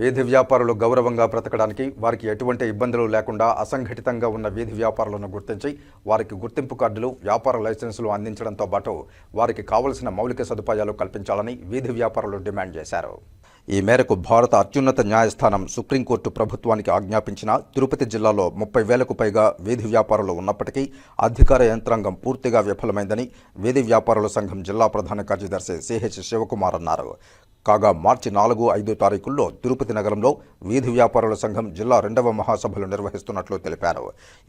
వీధి వ్యాపారులు గౌరవంగా బ్రతకడానికి వారికి ఎటువంటి ఇబ్బందులు లేకుండా అసంఘటితంగా ఉన్న వీధి వ్యాపారులను గుర్తించి వారికి గుర్తింపు కార్డులు వ్యాపార లైసెన్సులు అందించడంతో పాటు వారికి కావలసిన మౌలిక సదుపాయాలు కల్పించాలని వీధి వ్యాపారులు డిమాండ్ చేశారు. ఈ మేరకు భారత అత్యున్నత న్యాయస్థానం సుప్రీంకోర్టు ప్రభుత్వానికి ఆజ్ఞాపించిన తిరుపతి జిల్లాలో ముప్పై వేలకు పైగా వీధి వ్యాపారులు ఉన్నప్పటికీ అధికార యంత్రాంగం పూర్తిగా విఫలమైందని వీధి వ్యాపారుల సంఘం జిల్లా ప్రధాన కార్యదర్శి సిహెచ్ శివకుమార్ అన్నారు. కాగా మార్చి నాలుగు ఐదు తారీఖుల్లో తిరుపతి నగరంలో వీధి వ్యాపారుల సంఘం జిల్లా రెండవ మహాసభలు నిర్వహిస్తున్నట్లు తెలిపారు.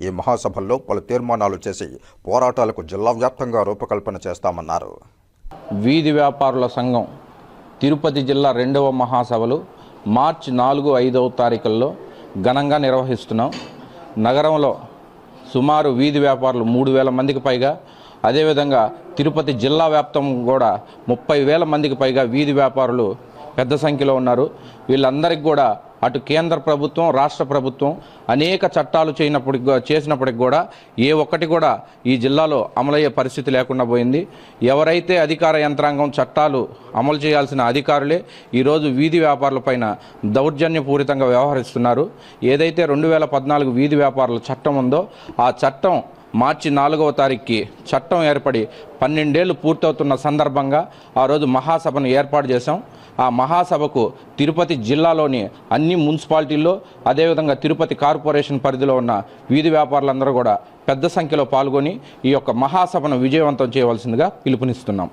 ఈ మహాసభల్లో పలు తీర్మానాలు చేసి పోరాటాలకు జిల్లా వ్యాప్తంగా రూపకల్పన చేస్తామన్నారు. వీధి వ్యాపారుల సంఘం తిరుపతి జిల్లా రెండవ మహాసభలు మార్చి నాలుగు ఐదవ తారీఖుల్లో ఘనంగా నిర్వహిస్తున్నాం. నగరంలో సుమారు వీధి వ్యాపారులు మూడు వేల మందికి పైగా అదేవిధంగా తిరుపతి జిల్లా వ్యాప్తం కూడా ముప్పై వేల మందికి పైగా వీధి వ్యాపారులు పెద్ద సంఖ్యలో ఉన్నారు. వీళ్ళందరికీ కూడా అటు కేంద్ర ప్రభుత్వం రాష్ట్ర ప్రభుత్వం అనేక చట్టాలు చేయనప్పటికి చేసినప్పటికి కూడా ఏ ఒక్కటి కూడా ఈ జిల్లాలో అమలయ్యే పరిస్థితి లేకుండా పోయింది. ఎవరైతే అధికార యంత్రాంగం చట్టాలు అమలు చేయాల్సిన అధికారులే ఈరోజు వీధి వ్యాపారులపైన దౌర్జన్యపూరితంగా వ్యవహరిస్తున్నారు. ఏదైతే రెండు వేల పద్నాలుగు వీధి వ్యాపారుల చట్టం ఉందో ఆ చట్టం మార్చి నాలుగవ తారీఖుకి చట్టం ఏర్పడి పన్నెండేళ్ళు పూర్తవుతున్న సందర్భంగా ఆ రోజు మహాసభను ఏర్పాటు చేశాం. ఆ మహాసభకు తిరుపతి జిల్లాలోని అన్ని మున్సిపాలిటీల్లో అదేవిధంగా తిరుపతి కార్పొరేషన్ పరిధిలో ఉన్న వీధి వ్యాపారులందరూ కూడా పెద్ద సంఖ్యలో పాల్గొని ఈ యొక్క మహాసభను విజయవంతం చేయవలసిందిగా పిలుపునిస్తున్నాం.